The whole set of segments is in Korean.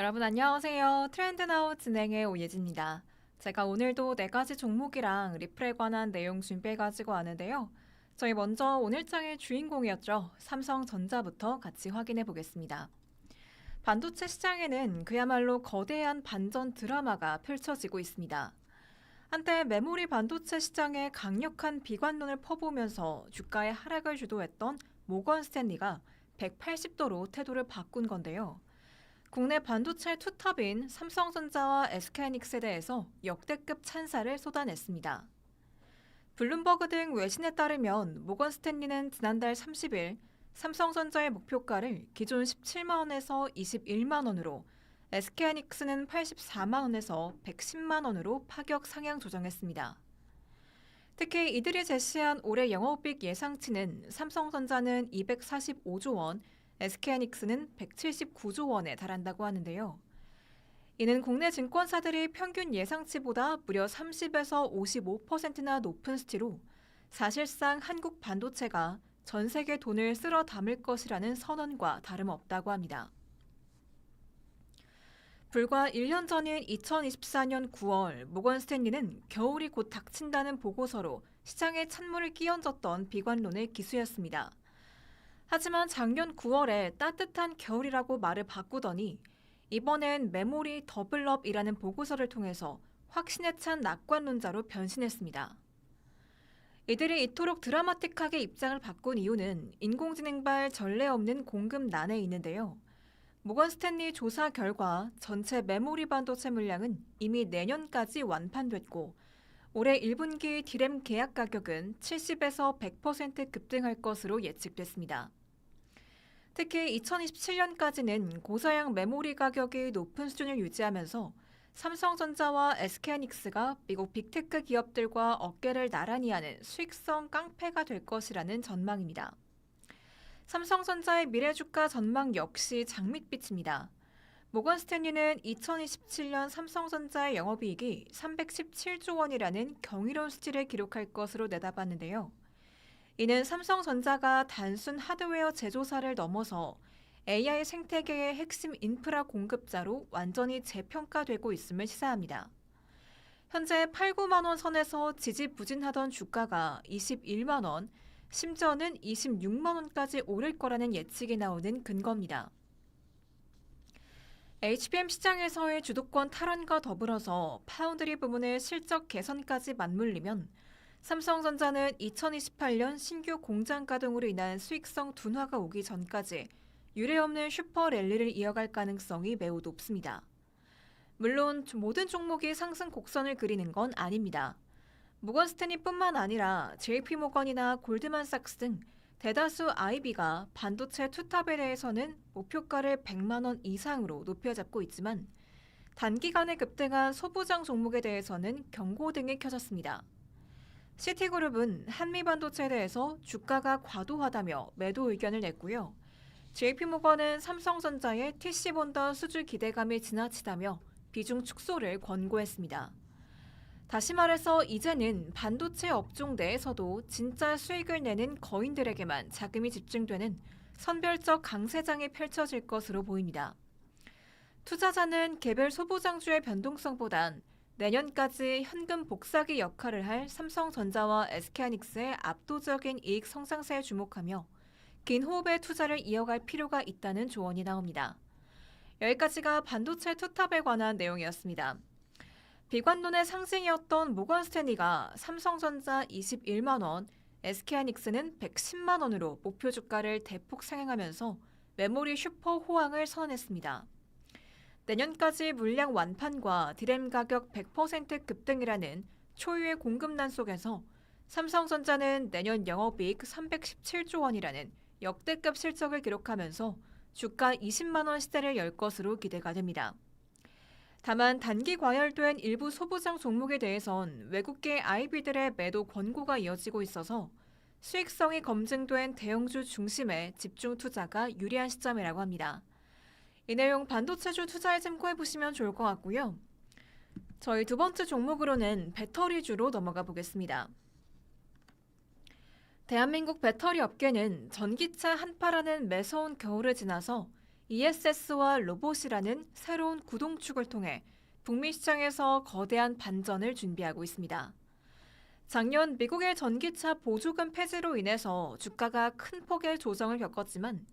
여러분 안녕하세요. 트렌드나우 진행의 오예진입니다. 제가 오늘도 네 가지 종목이랑 리플에 관한 내용 준비해가지고 왔는데요. 저희 먼저 오늘 장의 주인공이었죠. 삼성전자부터 같이 확인해 보겠습니다. 반도체 시장에는 그야말로 거대한 반전 드라마가 펼쳐지고 있습니다. 한때 메모리 반도체 시장에 강력한 비관론을 퍼부으면서 주가의 하락을 주도했던 모건 스탠리가 180도로 태도를 바꾼 건데요. 국내 반도체 투탑인 삼성전자와 SK하이닉스에 대해서 역대급 찬사를 쏟아냈습니다. 블룸버그 등 외신에 따르면 모건 스탠리는 지난달 30일 삼성전자의 목표가를 기존 17만 원에서 21만 원으로 SK하이닉스는 84만 원에서 110만 원으로 파격 상향 조정했습니다. 특히 이들이 제시한 올해 영업이익 예상치는 삼성전자는 245조 원, SK하이닉스는 179조 원에 달한다고 하는데요. 이는 국내 증권사들이 평균 예상치보다 무려 30에서 55%나 높은 수치로 사실상 한국 반도체가 전 세계 돈을 쓸어 담을 것이라는 선언과 다름없다고 합니다. 불과 1년 전인 2024년 9월 모건 스탠리는 겨울이 곧 닥친다는 보고서로 시장에 찬물을 끼얹었던 비관론을 기수했습니다. 하지만 작년 9월에 따뜻한 겨울이라고 말을 바꾸더니 이번엔 메모리 더블업이라는 보고서를 통해서 확신에 찬 낙관론자로 변신했습니다. 이들이 이토록 드라마틱하게 입장을 바꾼 이유는 인공지능발 전례 없는 공급난에 있는데요. 모건 스탠리 조사 결과 전체 메모리 반도체 물량은 이미 내년까지 완판됐고 올해 1분기 디램 계약 가격은 70에서 100% 급등할 것으로 예측됐습니다. 특히 2027년까지는 고사양 메모리 가격이 높은 수준을 유지하면서 삼성전자와 SK하이닉스가 미국 빅테크 기업들과 어깨를 나란히 하는 수익성 깡패가 될 것이라는 전망입니다. 삼성전자의 미래 주가 전망 역시 장밋빛입니다. 모건 스탠리는 2027년 삼성전자의 영업이익이 317조 원이라는 경이로운 수치를 기록할 것으로 내다봤는데요. 이는 삼성전자가 단순 하드웨어 제조사를 넘어서 AI 생태계의 핵심 인프라 공급자로 완전히 재평가되고 있음을 시사합니다. 현재 8, 9만 원 선에서 지지부진하던 주가가 21만 원, 심지어는 26만 원까지 오를 거라는 예측이 나오는 근거입니다. HBM 시장에서의 주도권 탈환과 더불어서 파운드리 부문의 실적 개선까지 맞물리면 삼성전자는 2028년 신규 공장 가동으로 인한 수익성 둔화가 오기 전까지 유례 없는 슈퍼 랠리를 이어갈 가능성이 매우 높습니다. 물론 모든 종목이 상승 곡선을 그리는 건 아닙니다. 무건 스탠리뿐만 아니라 JP모건이나 골드만삭스 등 대다수 IB가 반도체 투탑에 대해서는 목표가를 100만 원 이상으로 높여잡고 있지만 단기간에 급등한 소부장 종목에 대해서는 경고 등이 켜졌습니다. 시티그룹은 한미반도체에 대해서 주가가 과도하다며 매도 의견을 냈고요. JP모건은 삼성전자의 TC본더 수주 기대감이 지나치다며 비중 축소를 권고했습니다. 다시 말해서 이제는 반도체 업종 내에서도 진짜 수익을 내는 거인들에게만 자금이 집중되는 선별적 강세장이 펼쳐질 것으로 보입니다. 투자자는 개별 소부장주의 변동성보단 내년까지 현금 복사기 역할을 할 삼성전자와 SK하이닉스의 압도적인 이익 성장세에 주목하며 긴 호흡의 투자를 이어갈 필요가 있다는 조언이 나옵니다. 여기까지가 반도체 투탑에 관한 내용이었습니다. 비관론의 상징이었던 모건 스탠리가 삼성전자 21만 원, SK하이닉스는 110만 원으로 목표 주가를 대폭 상향하면서 메모리 슈퍼 호황을 선언했습니다. 내년까지 물량 완판과 디램 가격 100% 급등이라는 초유의 공급난 속에서 삼성전자는 내년 영업이익 317조 원이라는 역대급 실적을 기록하면서 주가 20만 원 시대를 열 것으로 기대가 됩니다. 다만 단기 과열된 일부 소부장 종목에 대해선 외국계 IB들의 매도 권고가 이어지고 있어서 수익성이 검증된 대형주 중심의 집중 투자가 유리한 시점이라고 합니다. 이 내용 반도체주 투자에 참고해 보시면 좋을 것 같고요. 저희 두 번째 종목으로는 배터리주로 넘어가 보겠습니다. 대한민국 배터리 업계는 전기차 한파라는 매서운 겨울을 지나서 ESS와 로봇이라는 새로운 구동축을 통해 북미 시장에서 거대한 반전을 준비하고 있습니다. 작년 미국의 전기차 보조금 폐지로 인해서 주가가 큰 폭의 조정을 겪었지만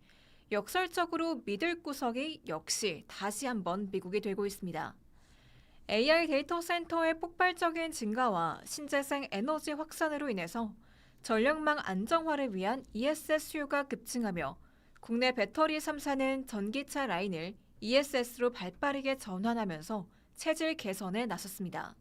역설적으로 믿을 구석이 역시 다시 한번 미국이 되고 있습니다. AI 데이터 센터의 폭발적인 증가와 신재생 에너지 확산으로 인해서 전력망 안정화를 위한 ESS 수요가 급증하며 국내 배터리 3사는 전기차 라인을 ESS로 발빠르게 전환하면서 체질 개선에 나섰습니다.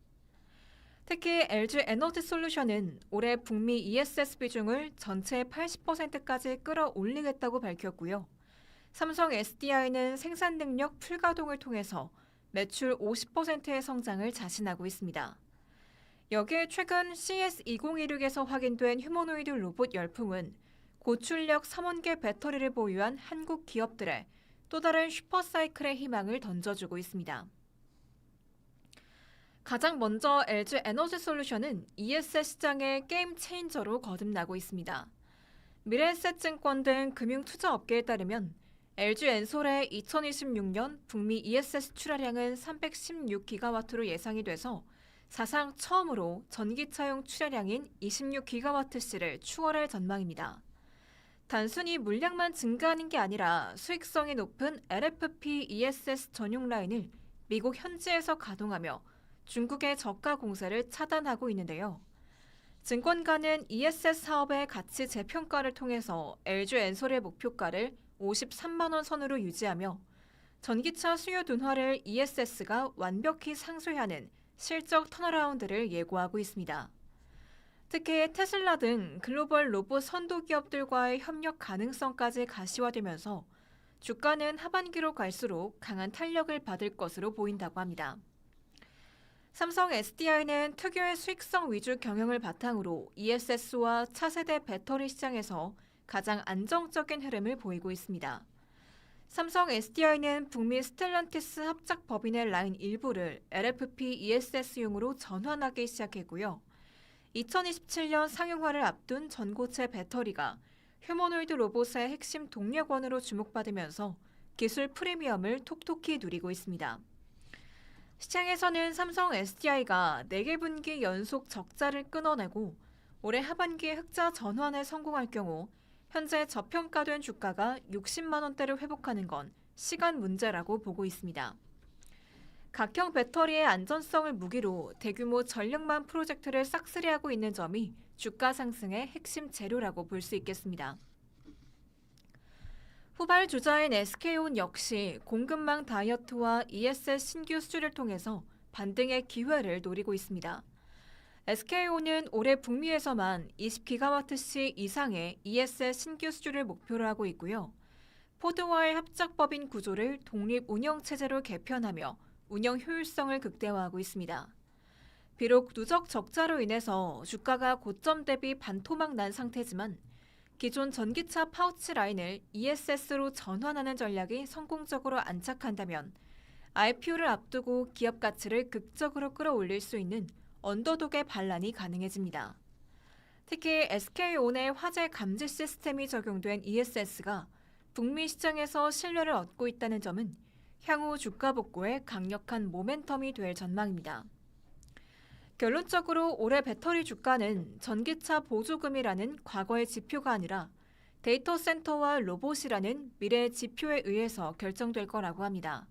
특히 LG 에너지 솔루션은 올해 북미 ESS 비중을 전체의 80%까지 끌어올리겠다고 밝혔고요. 삼성 SDI는 생산 능력 풀가동을 통해서 매출 50%의 성장을 자신하고 있습니다. 여기에 최근 CS2016에서 확인된 휴머노이드 로봇 열풍은 고출력 3원계 배터리를 보유한 한국 기업들의 또 다른 슈퍼사이클의 희망을 던져주고 있습니다. 가장 먼저 LG 에너지 솔루션은 ESS 시장의 게임 체인저로 거듭나고 있습니다. 미래에셋증권 등 금융 투자 업계에 따르면 LG 엔솔의 2026년 북미 ESS 출하량은 316기가와트로 예상이 돼서 사상 처음으로 전기차용 출하량인 26기가와트시를 추월할 전망입니다. 단순히 물량만 증가하는 게 아니라 수익성이 높은 LFP ESS 전용 라인을 미국 현지에서 가동하며 중국의 저가 공세를 차단하고 있는데요. 증권가는 ESS 사업의 가치 재평가를 통해서 LG 엔솔의 목표가를 53만 원 선으로 유지하며 전기차 수요 둔화를 ESS가 완벽히 상쇄하는 실적 턴어라운드를 예고하고 있습니다. 특히 테슬라 등 글로벌 로봇 선도 기업들과의 협력 가능성까지 가시화되면서 주가는 하반기로 갈수록 강한 탄력을 받을 것으로 보인다고 합니다. 삼성 SDI는 특유의 수익성 위주 경영을 바탕으로 ESS와 차세대 배터리 시장에서 가장 안정적인 흐름을 보이고 있습니다. 삼성 SDI는 북미 스텔란티스 합작 법인의 라인 일부를 LFP ESS용으로 전환하기 시작했고요. 2027년 상용화를 앞둔 전고체 배터리가 휴머노이드 로봇의 핵심 동력원으로 주목받으면서 기술 프리미엄을 톡톡히 누리고 있습니다. 시장에서는 삼성 SDI가 4개 분기 연속 적자를 끊어내고 올해 하반기에 흑자 전환에 성공할 경우 현재 저평가된 주가가 60만 원대를 회복하는 건 시간 문제라고 보고 있습니다. 각형 배터리의 안전성을 무기로 대규모 전력망 프로젝트를 싹쓸이하고 있는 점이 주가 상승의 핵심 재료라고 볼 수 있겠습니다. 후발 주자인 SK온 역시 공급망 다이어트와 ESS 신규 수주를 통해서 반등의 기회를 노리고 있습니다. SK온은 올해 북미에서만 20기가와트시 이상의 ESS 신규 수주를 목표로 하고 있고요. 포드와의 합작법인 구조를 독립 운영 체제로 개편하며 운영 효율성을 극대화하고 있습니다. 비록 누적 적자로 인해서 주가가 고점 대비 반토막 난 상태지만 기존 전기차 파우치 라인을 ESS로 전환하는 전략이 성공적으로 안착한다면 IPO를 앞두고 기업 가치를 극적으로 끌어올릴 수 있는 언더독의 반란이 가능해집니다. 특히 SK온의 화재 감지 시스템이 적용된 ESS가 북미 시장에서 신뢰를 얻고 있다는 점은 향후 주가 복구에 강력한 모멘텀이 될 전망입니다. 결론적으로 올해 배터리 주가는 전기차 보조금이라는 과거의 지표가 아니라 데이터 센터와 로봇이라는 미래의 지표에 의해서 결정될 거라고 합니다.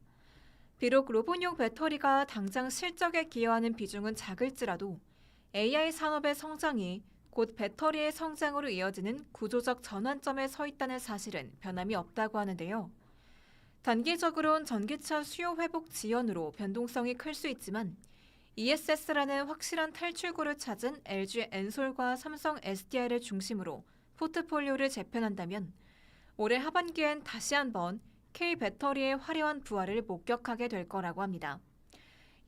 비록 로봇용 배터리가 당장 실적에 기여하는 비중은 작을지라도 AI 산업의 성장이 곧 배터리의 성장으로 이어지는 구조적 전환점에 서 있다는 사실은 변함이 없다고 하는데요. 단기적으론 전기차 수요 회복 지연으로 변동성이 클 수 있지만 ESS라는 확실한 탈출구를 찾은 LG 엔솔과 삼성 SDI를 중심으로 포트폴리오를 재편한다면 올해 하반기엔 다시 한번 K 배터리의 화려한 부활을 목격하게 될 거라고 합니다.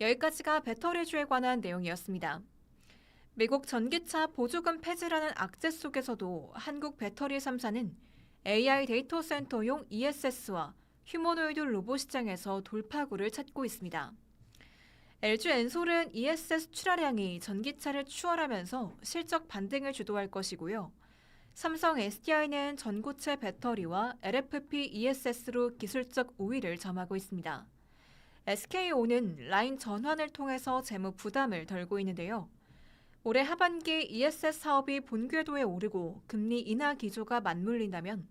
여기까지가 배터리주에 관한 내용이었습니다. 미국 전기차 보조금 폐지라는 악재 속에서도 한국 배터리 3사는 AI 데이터 센터용 ESS와 휴머노이드 로봇 시장에서 돌파구를 찾고 있습니다. LG 엔솔은 ESS 출하량이 전기차를 추월하면서 실적 반등을 주도할 것이고요. 삼성 SDI는 전고체 배터리와 LFP ESS로 기술적 우위를 점하고 있습니다. SKO는 라인 전환을 통해서 재무 부담을 덜고 있는데요. 올해 하반기 ESS 사업이 본궤도에 오르고 금리 인하 기조가 맞물린다면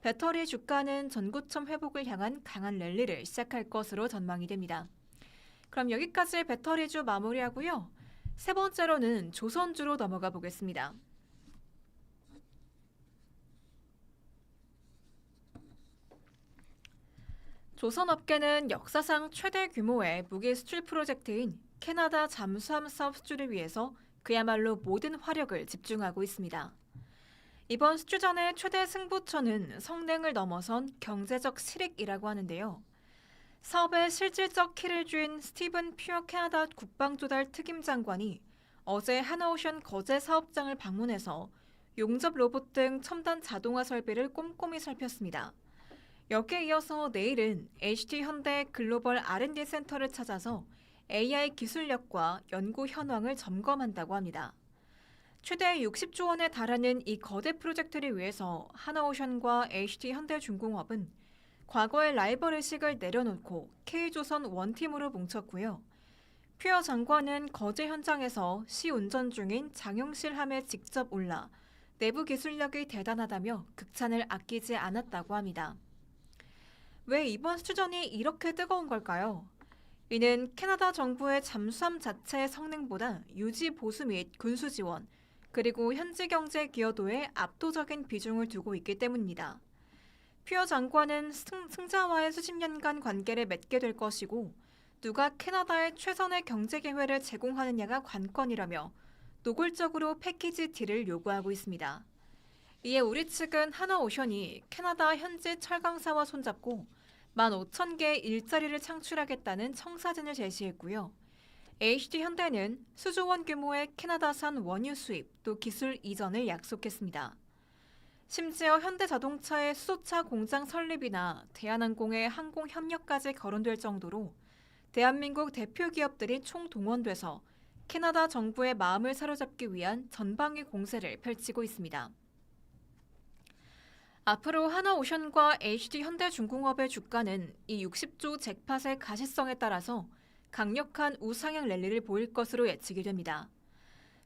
배터리 주가는 전고점 회복을 향한 강한 랠리를 시작할 것으로 전망이 됩니다. 그럼 여기까지 배터리주 마무리하고요. 세 번째로는 조선주로 넘어가 보겠습니다. 조선업계는 역사상 최대 규모의 무기 수출 프로젝트인 캐나다 잠수함 사업 수주를 위해서 그야말로 모든 화력을 집중하고 있습니다. 이번 수주전의 최대 승부처는 성능을 넘어선 경제적 실익이라고 하는데요. 사업의 실질적 키를 쥔 스티븐 퓨어 캐나다 국방조달 특임장관이 어제 하나오션 거제 사업장을 방문해서 용접 로봇 등 첨단 자동화 설비를 꼼꼼히 살폈습니다. 여기에 이어서 내일은 HT 현대 글로벌 R&D 센터를 찾아서 AI 기술력과 연구 현황을 점검한다고 합니다. 최대 60조 원에 달하는 이 거대 프로젝트를 위해서 하나오션과 HT 현대중공업은 과거의 라이벌 의식을 내려놓고 K조선 원팀으로 뭉쳤고요. 퓨어 장관은 거제 현장에서 시 운전 중인 장영실 함에 직접 올라 내부 기술력이 대단하다며 극찬을 아끼지 않았다고 합니다. 왜 이번 수주전이 이렇게 뜨거운 걸까요? 이는 캐나다 정부의 잠수함 자체의 성능보다 유지 보수 및 군수 지원, 그리고 현지 경제 기여도에 압도적인 비중을 두고 있기 때문입니다. 퓨어 장관은 승, 승자와의 수십 년간 관계를 맺게 될 것이고 누가 캐나다에 최선의 경제 기회를 제공하느냐가 관건이라며 노골적으로 패키지 딜을 요구하고 있습니다. 이에 우리 측은 하나오션이 캐나다 현지 철강사와 손잡고 15,000개의 일자리를 창출하겠다는 청사진을 제시했고요. HD 현대는 수조 원 규모의 캐나다산 원유 수입 또 기술 이전을 약속했습니다. 심지어 현대자동차의 수소차 공장 설립이나 대한항공의 항공 협력까지 거론될 정도로 대한민국 대표 기업들이 총동원돼서 캐나다 정부의 마음을 사로잡기 위한 전방위 공세를 펼치고 있습니다. 앞으로 하나오션과 HD 현대중공업의 주가는 이 60조 잭팟의 가시성에 따라서 강력한 우상향 랠리를 보일 것으로 예측이 됩니다.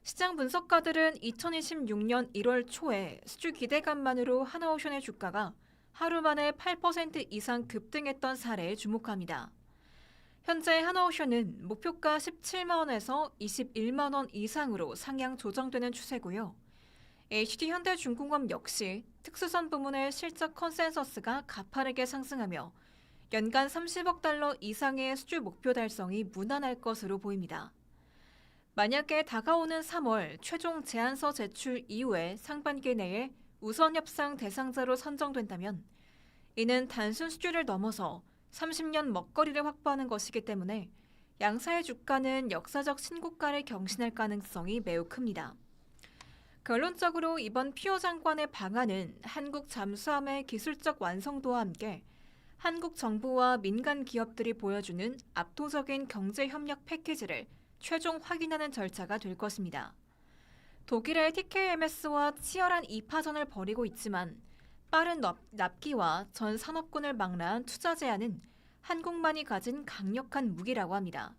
시장 분석가들은 2026년 1월 초에 수주 기대감만으로 하나오션의 주가가 하루 만에 8% 이상 급등했던 사례에 주목합니다. 현재 하나오션은 목표가 17만 원에서 21만 원 이상으로 상향 조정되는 추세고요. HD 현대중공업 역시 특수선 부문의 실적 컨센서스가 가파르게 상승하며 연간 30억 달러 이상의 수주 목표 달성이 무난할 것으로 보입니다. 만약에 다가오는 3월 최종 제안서 제출 이후에 상반기 내에 우선 협상 대상자로 선정된다면 이는 단순 수주를 넘어서 30년 먹거리를 확보하는 것이기 때문에 양사의 주가는 역사적 신고가를 경신할 가능성이 매우 큽니다. 결론적으로 이번 피오 장관의 방안은 한국 잠수함의 기술적 완성도와 함께 한국 정부와 민간 기업들이 보여주는 압도적인 경제 협력 패키지를 최종 확인하는 절차가 될 것입니다. 독일의 TKMS와 치열한 2파전을 벌이고 있지만 빠른 납 기와 전 산업군을 망라한 투자 제한은 한국만이 가진 강력한 무기라고 합니다.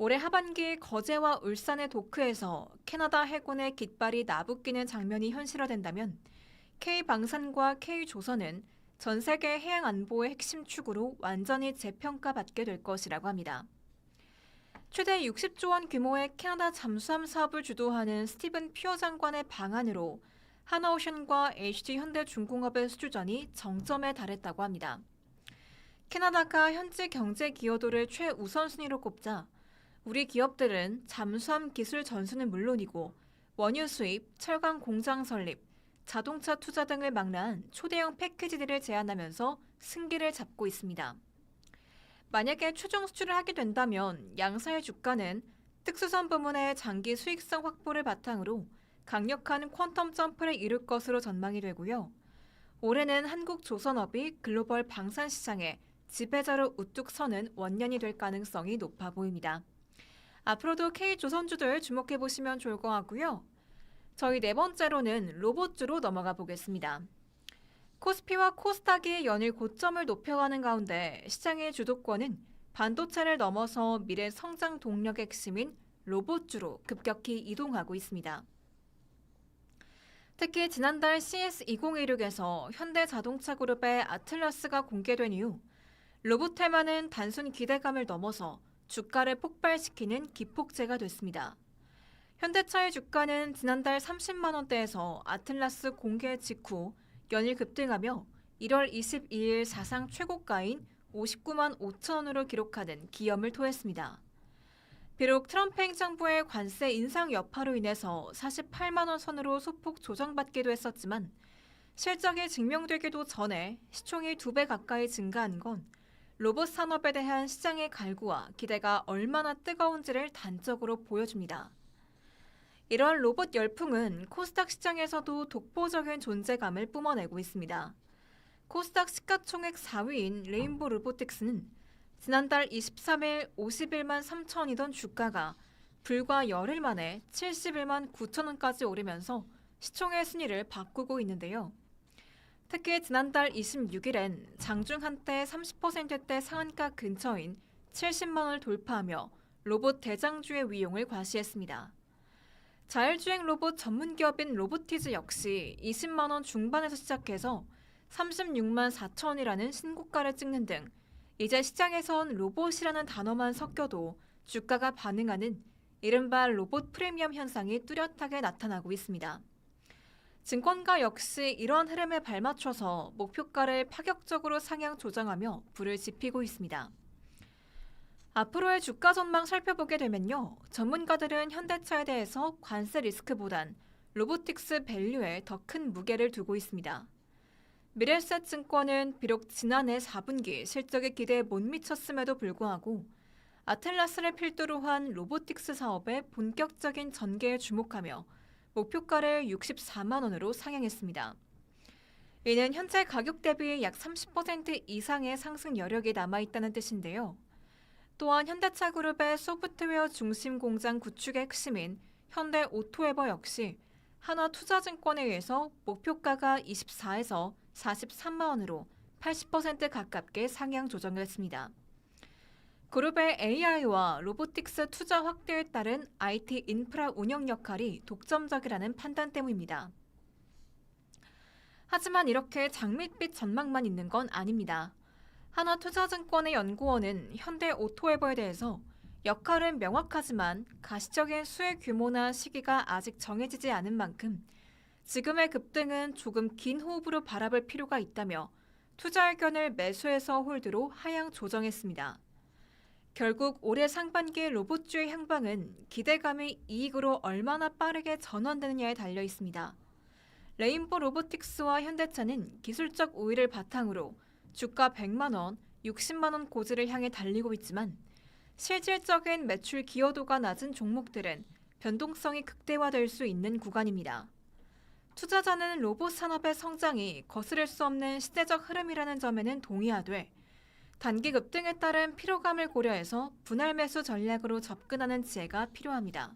올해 하반기 거제와 울산의 도크에서 캐나다 해군의 깃발이 나부끼는 장면이 현실화된다면 K방산과 K조선은 전 세계 해양 안보의 핵심 축으로 완전히 재평가받게 될 것이라고 합니다. 최대 60조 원 규모의 캐나다 잠수함 사업을 주도하는 스티븐 피어 장관의 방안으로 하나오션과 HD 현대중공업의 수주전이 정점에 달했다고 합니다. 캐나다가 현지 경제 기여도를 최우선순위로 꼽자 우리 기업들은 잠수함 기술 전수는 물론이고 원유 수입, 철강 공장 설립, 자동차 투자 등을 망라한 초대형 패키지들을 제안하면서 승기를 잡고 있습니다. 만약에 최종 수출을 하게 된다면 양사의 주가는 특수선 부문의 장기 수익성 확보를 바탕으로 강력한 퀀텀 점프를 이룰 것으로 전망이 되고요. 올해는 한국 조선업이 글로벌 방산 시장에 지배자로 우뚝 서는 원년이 될 가능성이 높아 보입니다. 앞으로도 K조선주들 주목해 보시면 좋을 것 같고요. 저희 네 번째로는 로봇주로 넘어가 보겠습니다. 코스피와 코스닥이 연일 고점을 높여가는 가운데 시장의 주도권은 반도체를 넘어서 미래 성장 동력의 핵심인 로봇주로 급격히 이동하고 있습니다. 특히 지난달 CS2016에서 현대자동차 그룹의 아틀라스가 공개된 이후 로봇 테마는 단순 기대감을 넘어서 주가를 폭발시키는 기폭제가 됐습니다. 현대차의 주가는 지난달 30만 원대에서 아틀라스 공개 직후 연일 급등하며 1월 22일 사상 최고가인 59만 5천 원으로 기록하는 기염을 토했습니다. 비록 트럼프 행정부의 관세 인상 여파로 인해서 48만 원 선으로 소폭 조정받기도 했었지만 실적이 증명되기도 전에 시총이 두 배 가까이 증가한 건 로봇 산업에 대한 시장의 갈구와 기대가 얼마나 뜨거운지를 단적으로 보여줍니다. 이런 로봇 열풍은 코스닥 시장에서도 독보적인 존재감을 뿜어내고 있습니다. 코스닥 시가총액 4위인 레인보 로보틱스는 지난달 23일 51만 3천이던 주가가 불과 열흘 만에 71만 9천 원까지 오르면서 시총의 순위를 바꾸고 있는데요. 특히 지난달 26일엔 장중 한때 30%대 상한가 근처인 70만 원을 돌파하며 로봇 대장주의 위용을 과시했습니다. 자율주행 로봇 전문 기업인 로보티즈 역시 20만 원 중반에서 시작해서 36만 4천 원이라는 신고가를 찍는 등 이제 시장에선 로봇이라는 단어만 섞여도 주가가 반응하는 이른바 로봇 프리미엄 현상이 뚜렷하게 나타나고 있습니다. 증권가 역시 이러한 흐름에 발맞춰서 목표가를 파격적으로 상향 조정하며 불을 지피고 있습니다. 앞으로의 주가 전망 살펴보게 되면요. 전문가들은 현대차에 대해서 관세 리스크보단 로보틱스 밸류에 더 큰 무게를 두고 있습니다. 미래셋 증권은 비록 지난해 4분기 실적의 기대에 못 미쳤음에도 불구하고 아틀라스를 필두로 한 로보틱스 사업의 본격적인 전개에 주목하며 목표가를 64만 원으로 상향했습니다. 이는 현재 가격 대비 약 30% 이상의 상승 여력이 남아 있다는 뜻인데요. 또한 현대차 그룹의 소프트웨어 중심 공장 구축의 핵심인 현대 오토에버 역시 한화 투자증권에 의해서 목표가가 24에서 43만 원으로 80% 가깝게 상향 조정했습니다. 그룹의 AI와 로보틱스 투자 확대에 따른 IT 인프라 운영 역할이 독점적이라는 판단 때문입니다. 하지만 이렇게 장밋빛 전망만 있는 건 아닙니다. 하나투자증권의 연구원은 현대 오토에버에 대해서 역할은 명확하지만 가시적인 수혜 규모나 시기가 아직 정해지지 않은 만큼 지금의 급등은 조금 긴 호흡으로 바라볼 필요가 있다며 투자 의견을 매수해서 홀드로 하향 조정했습니다. 결국 올해 상반기 로봇주의 향방은 기대감이 이익으로 얼마나 빠르게 전환되느냐에 달려 있습니다. 레인보 로보틱스와 현대차는 기술적 우위를 바탕으로 주가 100만 원, 60만 원 고지를 향해 달리고 있지만 실질적인 매출 기여도가 낮은 종목들은 변동성이 극대화될 수 있는 구간입니다. 투자자는 로봇 산업의 성장이 거스를 수 없는 시대적 흐름이라는 점에는 동의하되 단기 급등에 따른 피로감을 고려해서 분할 매수 전략으로 접근하는 지혜가 필요합니다.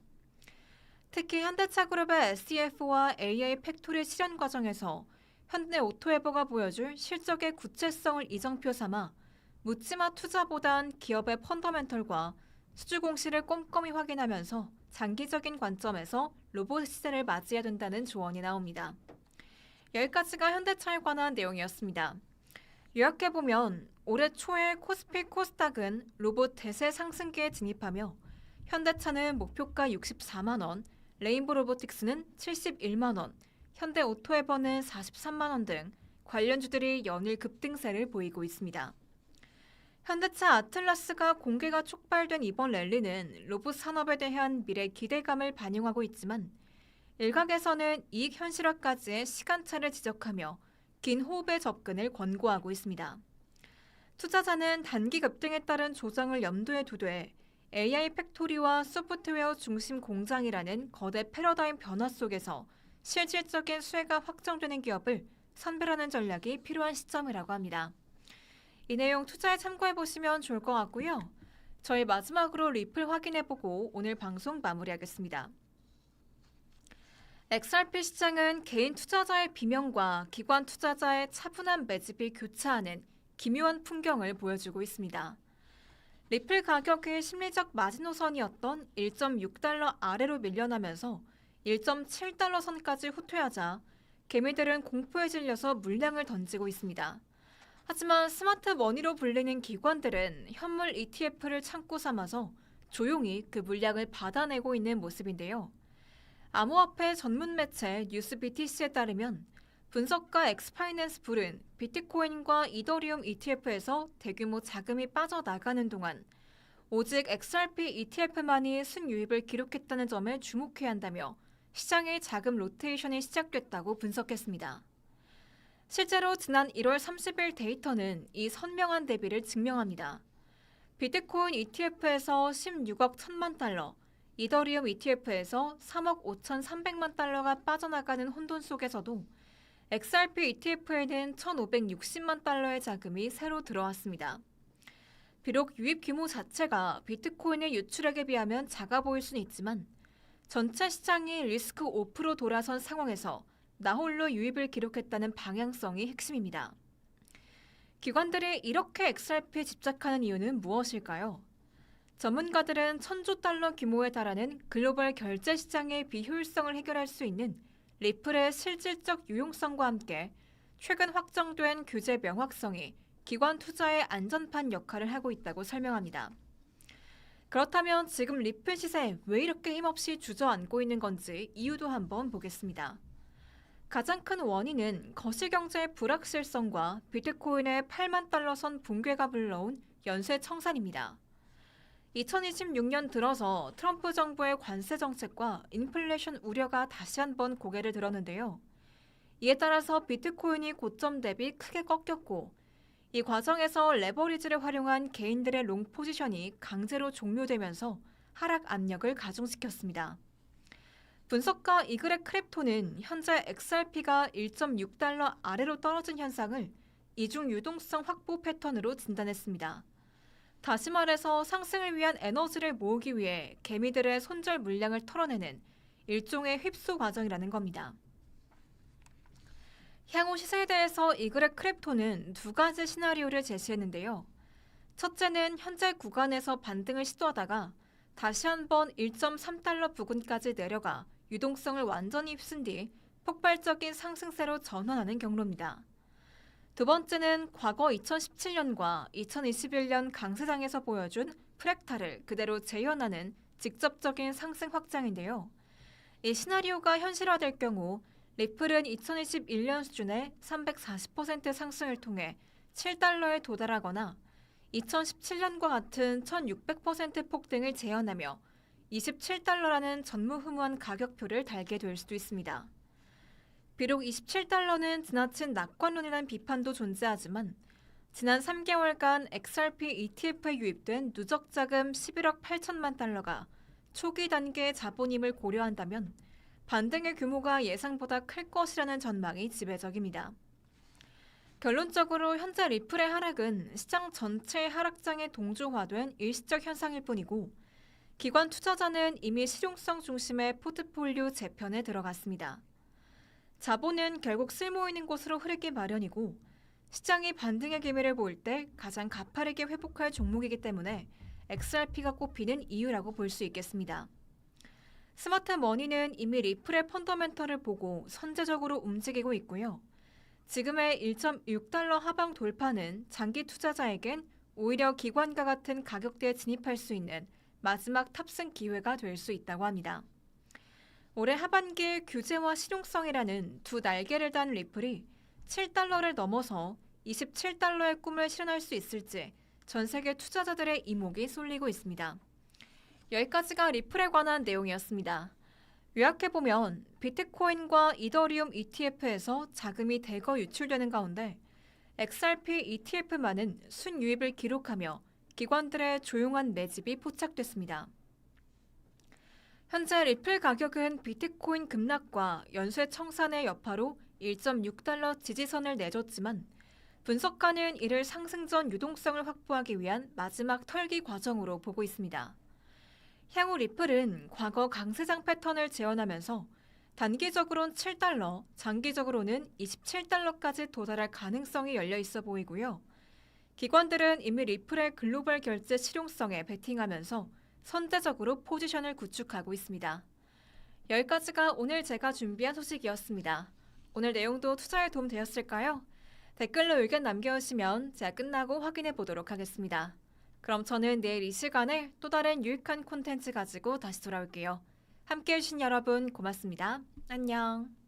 특히 현대차 그룹의 SCF와 AI 팩토리 실현 과정에서 현대 오토에버가 보여줄 실적의 구체성을 이정표 삼아 묻지마 투자보단 기업의 펀더멘털과 수주 공시를 꼼꼼히 확인하면서 장기적인 관점에서 로봇 시대를 맞이해야 된다는 조언이 나옵니다. 여기까지가 현대차에 관한 내용이었습니다. 요약해보면 올해 초에 코스피 코스닥은 로봇 대세 상승기에 진입하며 현대차는 목표가 64만 원, 레인보 로보틱스는 71만 원, 현대 오토에버는 43만 원 등 관련주들이 연일 급등세를 보이고 있습니다. 현대차 아틀라스가 공개가 촉발된 이번 랠리는 로봇 산업에 대한 미래 기대감을 반영하고 있지만 일각에서는 이익 현실화까지의 시간차를 지적하며 긴 호흡의 접근을 권고하고 있습니다. 투자자는 단기 급등에 따른 조정을 염두에 두되 AI 팩토리와 소프트웨어 중심 공장이라는 거대 패러다임 변화 속에서 실질적인 수혜가 확정되는 기업을 선별하는 전략이 필요한 시점이라고 합니다. 이 내용 투자에 참고해 보시면 좋을 것 같고요. 저희 마지막으로 리플 확인해 보고 오늘 방송 마무리하겠습니다. XRP 시장은 개인 투자자의 비명과 기관 투자자의 차분한 매집이 교차하는 기묘한 풍경을 보여주고 있습니다. 리플 가격이 심리적 마지노선이었던 1.6달러 아래로 밀려나면서 1.7달러 선까지 후퇴하자 개미들은 공포에 질려서 물량을 던지고 있습니다. 하지만 스마트 머니로 불리는 기관들은 현물 ETF를 창고 삼아서 조용히 그 물량을 받아내고 있는 모습인데요. 암호화폐 전문 매체 뉴스 BTC에 따르면 분석가 엑스파이낸스 불은 비트코인과 이더리움 ETF에서 대규모 자금이 빠져나가는 동안 오직 XRP ETF만이 순유입을 기록했다는 점에 주목해야 한다며 시장의 자금 로테이션이 시작됐다고 분석했습니다. 실제로 지난 1월 30일 데이터는 이 선명한 대비를 증명합니다. 비트코인 ETF에서 16억 1천만 달러, 이더리움 ETF에서 3억 5천3백만 달러가 빠져나가는 혼돈 속에서도 XRP ETF에는 1,560만 달러의 자금이 새로 들어왔습니다. 비록 유입 규모 자체가 비트코인의 유출액에 비하면 작아 보일 수는 있지만 전체 시장이 리스크 5% 돌아선 상황에서 나홀로 유입을 기록했다는 방향성이 핵심입니다. 기관들이 이렇게 XRP에 집착하는 이유는 무엇일까요? 전문가들은 천조 달러 규모에 달하는 글로벌 결제 시장의 비효율성을 해결할 수 있는 리플의 실질적 유용성과 함께 최근 확정된 규제 명확성이 기관 투자의 안전판 역할을 하고 있다고 설명합니다. 그렇다면 지금 리플 시세 왜 이렇게 힘없이 주저앉고 있는 건지 이유도 한번 보겠습니다. 가장 큰 원인은 거시경제의 불확실성과 비트코인의 8만 달러 선 붕괴가 불러온 연쇄 청산입니다. 2026년 들어서 트럼프 정부의 관세 정책과 인플레이션 우려가 다시 한번 고개를 들었는데요. 이에 따라서 비트코인이 고점 대비 크게 꺾였고 이 과정에서 레버리지를 활용한 개인들의 롱 포지션이 강제로 종료되면서 하락 압력을 가중시켰습니다. 분석가 이그렉 크랩토는 현재 XRP가 1.6달러 아래로 떨어진 현상을 이중 유동성 확보 패턴으로 진단했습니다. 다시 말해서 상승을 위한 에너지를 모으기 위해 개미들의 손절 물량을 털어내는 일종의 휩수 과정이라는 겁니다. 향후 시세에 대해서 이그렉 크랩토는 두 가지 시나리오를 제시했는데요. 첫째는 현재 구간에서 반등을 시도하다가 다시 한번 1.3달러 부근까지 내려가 유동성을 완전히 휩쓴 뒤 폭발적인 상승세로 전환하는 경로입니다. 두 번째는 과거 2017년과 2021년 강세장에서 보여준 프랙타를 그대로 재현하는 직접적인 상승 확장인데요. 이 시나리오가 현실화될 경우 리플은 2021년 수준의 340% 상승을 통해 7달러에 도달하거나 2017년과 같은 1600% 폭등을 재현하며 27달러라는 전무후무한 가격표를 달게 될 수도 있습니다. 비록 27달러는 지나친 낙관론이라는 비판도 존재하지만 지난 3개월간 XRP ETF에 유입된 누적 자금 11억 8천만 달러가 초기 단계의 자본임을 고려한다면 반등의 규모가 예상보다 클 것이라는 전망이 지배적입니다. 결론적으로 현재 리플의 하락은 시장 전체의 하락장에 동조화된 일시적 현상일 뿐이고 기관 투자자는 이미 실용성 중심의 포트폴리오 재편에 들어갔습니다. 자본은 결국 쓸모 있는 곳으로 흐르기 마련이고 시장이 반등의 기미를 보일 때 가장 가파르게 회복할 종목이기 때문에 XRP가 꼽히는 이유라고 볼 수 있겠습니다. 스마트 머니는 이미 리플의 펀더멘털을 보고 선제적으로 움직이고 있고요. 지금의 1.6달러 하방 돌파는 장기 투자자에겐 오히려 기관과 같은 가격대에 진입할 수 있는 마지막 탑승 기회가 될 수 있다고 합니다. 올해 하반기에 규제와 실용성이라는 두 날개를 단 리플이 7달러를 넘어서 27달러의 꿈을 실현할 수 있을지 전 세계 투자자들의 이목이 쏠리고 있습니다. 여기까지가 리플에 관한 내용이었습니다. 요약해보면 비트코인과 이더리움 ETF에서 자금이 대거 유출되는 가운데 XRP ETF만은 순유입을 기록하며 기관들의 조용한 매집이 포착됐습니다. 현재 리플 가격은 비트코인 급락과 연쇄 청산의 여파로 1.6달러 지지선을 내줬지만 분석가는 이를 상승 전 유동성을 확보하기 위한 마지막 털기 과정으로 보고 있습니다. 향후 리플은 과거 강세장 패턴을 재현하면서 단기적으로는 7달러, 장기적으로는 27달러까지 도달할 가능성이 열려 있어 보이고요. 기관들은 이미 리플의 글로벌 결제 실용성에 베팅하면서 선제적으로 포지션을 구축하고 있습니다. 여기까지가 오늘 제가 준비한 소식이었습니다. 오늘 내용도 투자에 도움 되었을까요? 댓글로 의견 남겨주시면 제가 끝나고 확인해 보도록 하겠습니다. 그럼 저는 내일 이 시간에 또 다른 유익한 콘텐츠 가지고 다시 돌아올게요. 함께 해주신 여러분 고맙습니다. 안녕.